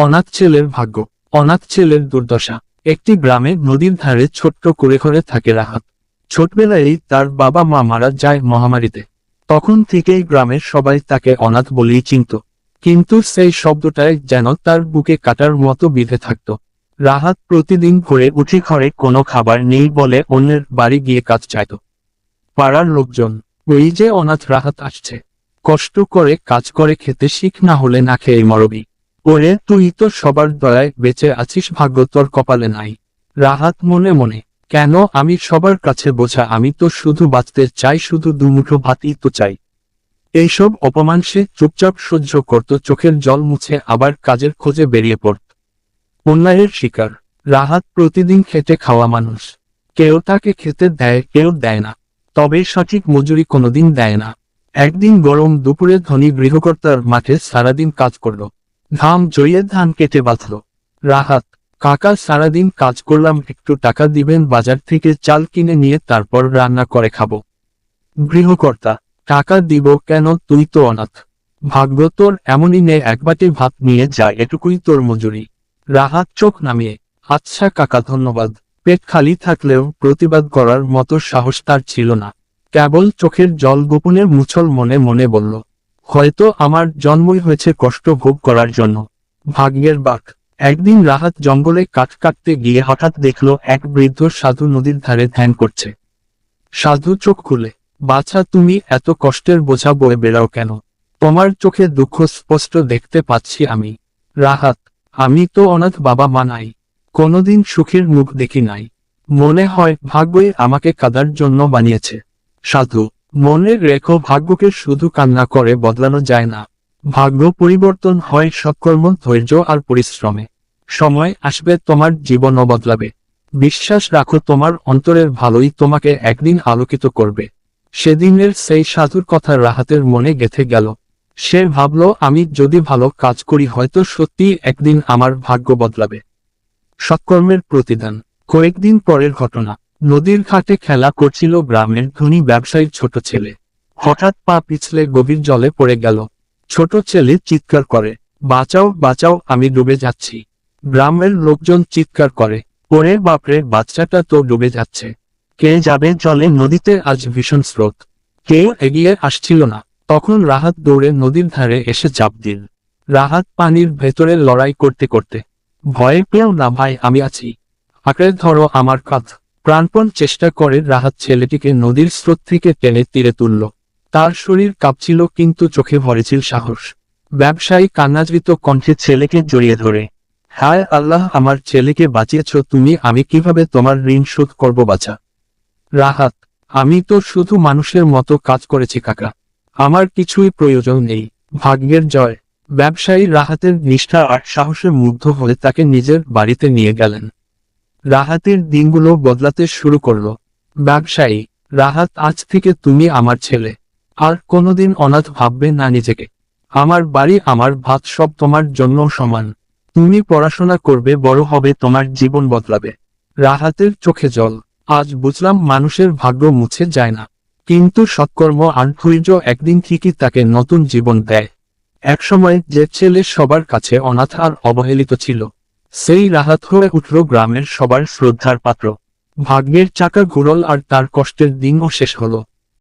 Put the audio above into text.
অনাথ ছেলের ভাগ্য। অনাথ ছেলের দুর্দশা। একটি গ্রামে নদীর ধারে ছোট্ট করে ঘরে থাকে রাহাত। ছোটবেলায় তার বাবা মা মারা যায় মহামারীতে। তখন থেকেই গ্রামের সবাই তাকে অনাথ বলেই চিনত। কিন্তু সেই শব্দটাই যেন তার বুকে কাটার মতো বিঁধে থাকত। রাহাত প্রতিদিন ঘরে উঠে ঘরে কোনো খাবার নেই বলে অন্যের বাড়ি গিয়ে কাজ চাইত। পাড়ার লোকজন, ওই যে অনাথ রাহাত আসছে। কষ্ট করে কাজ করে খেতে শিখ না হলে না খেয়ে মরবি। ওরে, তুই তো সবার দয়ায় বেঁচে আছিস, ভাগ্য তোর কপালে নাই। রাহাত মনে মনে, কেন আমি সবার কাছে বোঝা, আমি তো শুধু বাঁচতে চাই, শুধু দুমুঠো ভাতই তো চাই। এইসব অপমান সে চুপচাপ সহ্য করত, চোখের জল মুছে আবার কাজের খোঁজে বেরিয়ে পড়ত। অন্যায়ের শিকার, রাহাত প্রতিদিন খেটে খাওয়া মানুষ। কেউ তাকে খেতে দেয়, কেউ দেয় না। তবে সঠিক মজুরি কোনোদিন দেয় না। একদিন গরম দুপুরে ধনী গৃহকর্তার মাঠে সারাদিন কাজ করল। ঘাম জড়িয়ে ধান কেটে বাঁধল। রাহাত, কাকা সারাদিন কাজ করলাম, একটু টাকা দিবেন, বাজার থেকে চাল কিনে নিয়ে তারপর রান্না করে খাব। গৃহকর্তা, টাকা দিব কেন তুই তো অনাথ? ভাগ্য তোর এমনই নে, এক বাটি ভাত নিয়ে যা, এটুকুই তোর মজুরি। রাহাত চোখ নামিয়ে আচ্ছা কাকা, ধন্যবাদ। পেট খালি থাকলেও প্রতিবাদ করার মতো সাহস তার ছিল না। কেবল চোখের জল গোপনের মুছল মনে মনে বলল হয়তো আমার জন্মই হয়েছে কষ্ট ভোগ করার জন্য। ভাগ্যের বাক। একদিন রাহাত জঙ্গলে কাঠ কাটতে গিয়ে হঠাৎ দেখল এক বৃদ্ধ সাধু নদীর ধারে ধ্যান করছে। সাধু চোখ খুলে, বাছা, তুমি এত কষ্টের বোঝা বয়ে বেড়াও কেন? তোমার চোখে দুঃখ স্পষ্ট দেখতে পাচ্ছি আমি। রাহাত, আমি তো অনাথ বাবা মা নাই। কোনোদিন সুখের মুখ দেখি নাই। মনে হয় ভাগ্যই আমাকে কাদার জন্য বানিয়েছে। সাধু মনে রেখো ভাগ্যকে শুধু কান্না করে বদলানো যায় না। ভাগ্য পরিবর্তন হয় সৎকর্ম, ধৈর্য আর পরিশ্রমে। সময় আসবে, তোমার জীবনও বদলাবে। বিশ্বাস রাখো, তোমার অন্তরের ভালোই তোমাকে একদিন আলোকিত করবে। সেদিনের সেই সাধুর কথা রাহাতের মনে গেথে গেল। সে ভাবল, আমি যদি ভালো কাজ করি, হয়তো সত্যি একদিন আমার ভাগ্য বদলাবে। সৎকর্মের প্রতিদান। কয়েকদিন পরের ঘটনা। নদীর ঘাটে খেলা করছিল গ্রামের ধনী ব্যবসায়ীর ছোট ছেলে। হঠাৎ পা পিছলে গভীর জলে পড়ে গেল। ছোট ছেলে চিৎকার করে, বাঁচাও বাঁচাও, আমি ডুবে যাচ্ছি। গ্রামের লোকজন চিৎকার করে, ওরে বাপরে, বাচ্চাটা তো ডুবে যাচ্ছে। কে যাবে জলে নদীতে আজ ভীষণ স্রোত। কেউ এগিয়ে আসছিল না। তখন রাহাত দৌড়ে নদীর ধারে এসে চাপ দিল। রাহাত পানির ভেতরে লড়াই করতে করতে, ভয়ে পেও না ভাই, আমি আছি। আঁকড়ে ধরো আমার কাঁধ। প্রাণপণ চেষ্টা করে রাহাত ছেলেটিকে নদীর স্রোত থেকে টেনে তীরে তুলল। তার শরীর কাঁপছিল কিন্তু চোখে ভরেছিল সাহস। ব্যবসায়ী কান্নাজৃত কণ্ঠে ছেলেকে জড়িয়ে ধরে, হায় আল্লাহ, আমার ছেলেকে বাঁচিয়েছ তুমি, আমি কীভাবে তোমার ঋণ শোধ করব বাছা? রাহাত, আমি তো শুধু মানুষের মতো কাজ করেছি কাকা। আমার কিছুই প্রয়োজন নেই। ভাগ্যের জয়। ব্যবসায়ী রাহাতের নিষ্ঠা আর সাহসে মুগ্ধ হয়ে তাকে নিজের বাড়িতে নিয়ে গেলেন। রাহাতের দিনগুলো বদলাতে শুরু করল। ব্যবসায়ী, রাহাত, আজ থেকে তুমি আমার ছেলে। আর কোনোদিন অনাথ ভাববে না নিজেকে। আমার বাড়ি, আমার ভাত সব তোমার জন্য সমান। তুমি পড়াশোনা করবে, বড় হবে, তোমার জীবন বদলাবে। রাহাতের চোখে জল। আজ বুঝলাম মানুষের ভাগ্য মুছে যায় না। কিন্তু সৎকর্ম আর ধৈর্য একদিন ঠিকই তাকে নতুন জীবন দেয়। একসময় যে ছেলে সবার কাছে অনাথ আর অবহেলিত ছিল সেই রাহাত হয়ে উঠল গ্রামের সবার শ্রদ্ধার পাত্র। ভাগ্যের চাকা ঘুরল আর তার কষ্টের দিনও শেষ হলো।